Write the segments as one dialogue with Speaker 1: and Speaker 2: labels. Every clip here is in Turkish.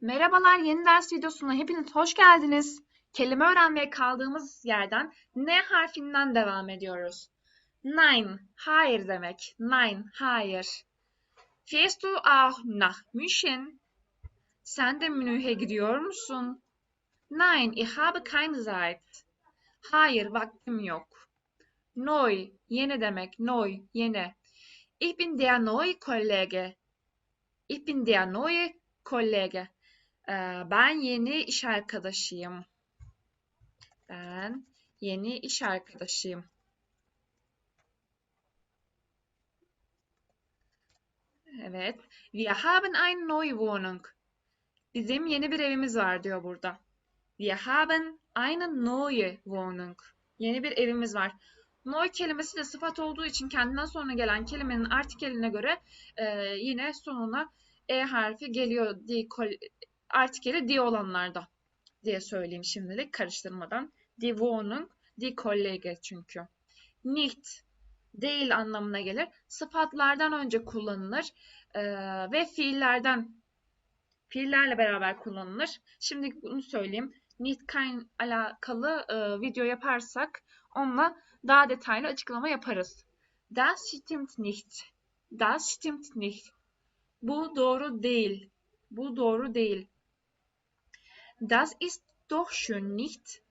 Speaker 1: Merhabalar, yeni ders videosuna hepiniz hoş geldiniz. Kelime öğrenmeye kaldığımız yerden N harfinden devam ediyoruz. Nein, hayır demek. Nein, hayır. Fährst du auch nach München? Sen de Münih'e gidiyor musun? Nein, ich habe keine Zeit. Hayır, vaktim yok. Neu, yeni demek. Neu, yeni. Ich bin der neue Kollege. Ich bin der neue Kollege. Ee, ben yeni iş arkadaşıyım. Ben yeni iş arkadaşıyım. Evet. Wir haben eine neue Wohnung. Bizim yeni bir evimiz var diyor burada. Wir haben eine neue Wohnung. Yeni bir evimiz var. Neu kelimesi de sıfat olduğu için kendinden sonra gelen kelimenin artikeline göre e, yine sonuna e harfi geliyor. Die artikeli die olanlarda diye söyleyeyim şimdilik karıştırmadan. Die Wohnung, die Kollege çünkü. Nicht değil anlamına gelir. Sıfatlardan önce kullanılır ee, ve fiillerden fiillerle beraber kullanılır. Şimdi bunu söyleyeyim. Nicht kein alakalı e, video yaparsak onunla daha detaylı açıklama yaparız. Das stimmt nicht. Das stimmt nicht. Bu doğru değil. Bu doğru değil. Das ist doch schön nicht?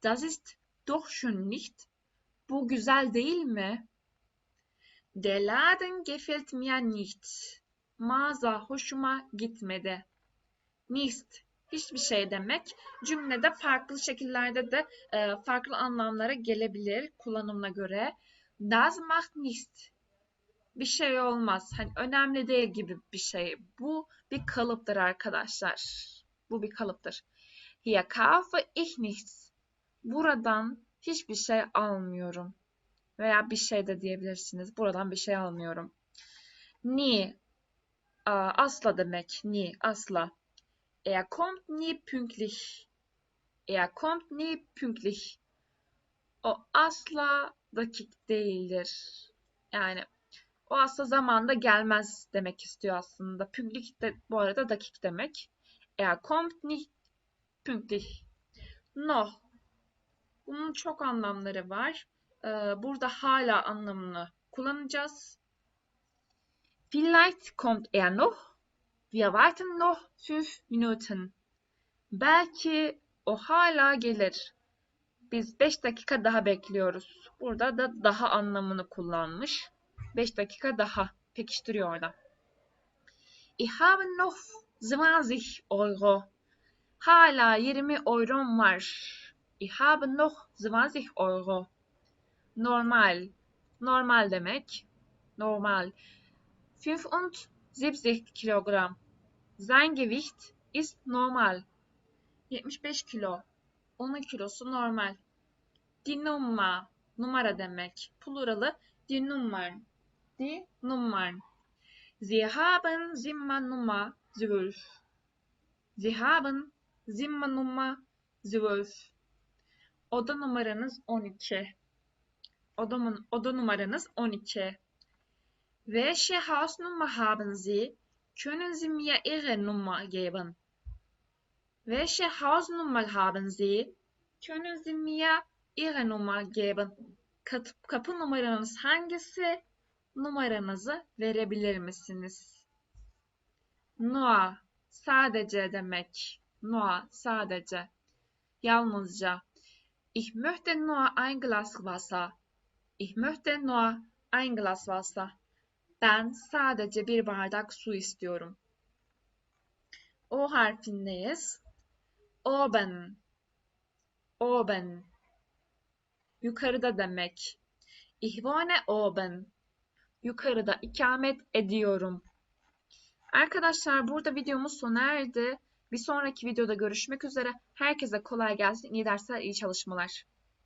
Speaker 1: Das ist doch schön nicht? Bu güzel değil mi? Der Laden gefällt mir nicht. Mağaza hoşuma gitmedi. Nicht hiçbir şey demek. Cümlede farklı şekillerde de e, farklı anlamlara gelebilir kullanımına göre. Das macht nicht. Bir şey olmaz. Hani önemli değil gibi bir şey. Bu bir kalıptır arkadaşlar. Bu bir kalıptır. Hier kaufe ich nichts. Buradan hiçbir şey almıyorum. Veya bir şey de diyebilirsiniz. Buradan bir şey almıyorum. Nie. Asla demek. Nie. Asla. Er kommt nie pünktlich. Er kommt nie pünktlich. O asla dakik değildir. Yani o asla zamanda gelmez demek istiyor aslında. Pünktlich de bu arada dakik demek. Er kommt nicht pünktlich. Noch. Bunun çok anlamları var. Ee, burada hala anlamını kullanacağız. Vielleicht kommt er noch. Wir warten noch fünf Minuten. Belki o hala gelir. Biz 5 dakika daha bekliyoruz. Burada da daha anlamını kullanmış. 5 dakika daha pekiştiriyor orada. Ich habe noch 20 Euro. Hala 20 Euro'm var. Ich habe noch 20 Euro. Normal. Normal demek. Normal. 75 Kilogramm. Sein Gewicht ist normal. 75 kilo. Onun kilosu normal. Die Nummer. Numara demek. Pluralı die Nummern. Die Nummern. Sie haben Zimmernummer 12. Sie haben Zimmernummer 12. Oda numaranız 12. Oda, oda numaranız 12. Welche Hausnummer haben Sie? Können Sie mir Ihre Nummer geben? Welche Hausnummer haben Sie? Können Sie mir Ihre Nummer geben? Kapı numaranız hangisi? Numaranızı verebilir misiniz? Noa sadece demek. Noa sadece. Yalnızca. Ich möchte nur ein Glas Wasser. Ich möchte nur ein Glas Wasser. Ben sadece bir bardak su istiyorum. O harfindeyiz. Oben. Oben. Yukarıda demek. Ich wohne oben. Yukarıda ikamet ediyorum. Arkadaşlar burada videomuz sona erdi. Bir sonraki videoda görüşmek üzere. Herkese kolay gelsin. İyi dersler, iyi çalışmalar.